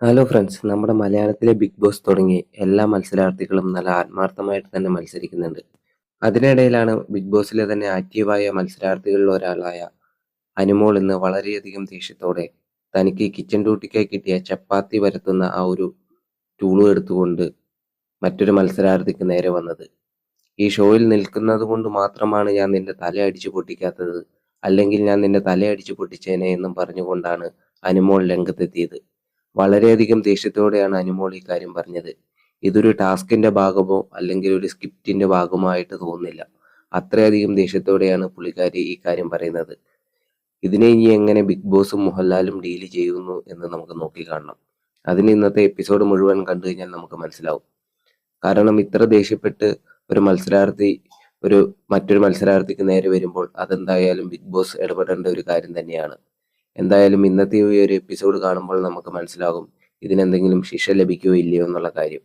Hello friends നമ്മുടെ മലയാളത്തിലെ big boss തുടങ്ങി എല്ലാ മത്സരാർത്ഥികളും നല്ല ആത്മാർത്ഥമായിട്ട് തന്നെ മത്സരിക്കുന്നുണ്ട്. അതിനിടയിലാണ് ബിഗ് ബോസിലെ തന്നെ ആക്റ്റീവായ മത്സരാർത്ഥികളിൽ ഒരാളായ അനുമോൾ ഇന്ന് വളരെയധികം ദേഷ്യത്തോടെ തനിക്ക് കിച്ചൺ ഡ്യൂട്ടിക്കായി കിട്ടിയ ചപ്പാത്തി വരത്തുന്ന ആ ഒരു ടൂളും എടുത്തുകൊണ്ട് മറ്റൊരു മത്സരാർത്ഥിക്ക് നേരെ വന്നത്. ഈ ഷോയിൽ നിൽക്കുന്നത് കൊണ്ട് മാത്രമാണ് ഞാൻ നിന്റെ തല അടിച്ചു പൊട്ടിക്കാത്തത് അല്ലെങ്കിൽ ഞാൻ നിന്റെ തല അടിച്ചു പൊട്ടിച്ചേനെ എന്നും പറഞ്ഞുകൊണ്ടാണ് അനുമോൾ രംഗത്തെത്തിയത്. വളരെയധികം ദേഷ്യത്തോടെയാണ് അനുമോൾ ഈ കാര്യം പറഞ്ഞത്. ഇതൊരു ടാസ്കിന്റെ ഭാഗമോ അല്ലെങ്കിൽ ഒരു സ്ക്രിപ്റ്റിന്റെ ഭാഗമോ ആയിട്ട് തോന്നുന്നില്ല. അത്രയധികം ദേഷ്യത്തോടെയാണ് പുള്ളിക്കാരി ഈ കാര്യം പറയുന്നത്. ഇതിനെ ഇനി എങ്ങനെ ബിഗ് ബോസും മോഹൻലാലും ഡീൽ ചെയ്യുന്നു എന്ന് നമുക്ക് നോക്കി കാണണം. അതിന് ഇന്നത്തെ എപ്പിസോഡ് മുഴുവൻ കണ്ടു കഴിഞ്ഞാൽ നമുക്ക് മനസ്സിലാവും. കാരണം ഇത്ര ദേഷ്യപ്പെട്ട് ഒരു മത്സരാർത്ഥി ഒരു മറ്റൊരു മത്സരാർത്ഥിക്ക് നേരെ വരുമ്പോൾ അതെന്തായാലും ബിഗ് ബോസ് ഇടപെടേണ്ട ഒരു കാര്യം തന്നെയാണ്. എന്തായാലും ഇന്നത്തെ ഈ ഒരു എപ്പിസോഡ് കാണുമ്പോൾ നമുക്ക് മനസ്സിലാകും ഇതിനെന്തെങ്കിലും ശിക്ഷ ലഭിക്കുകയോ ഇല്ലയോ എന്നുള്ള കാര്യം.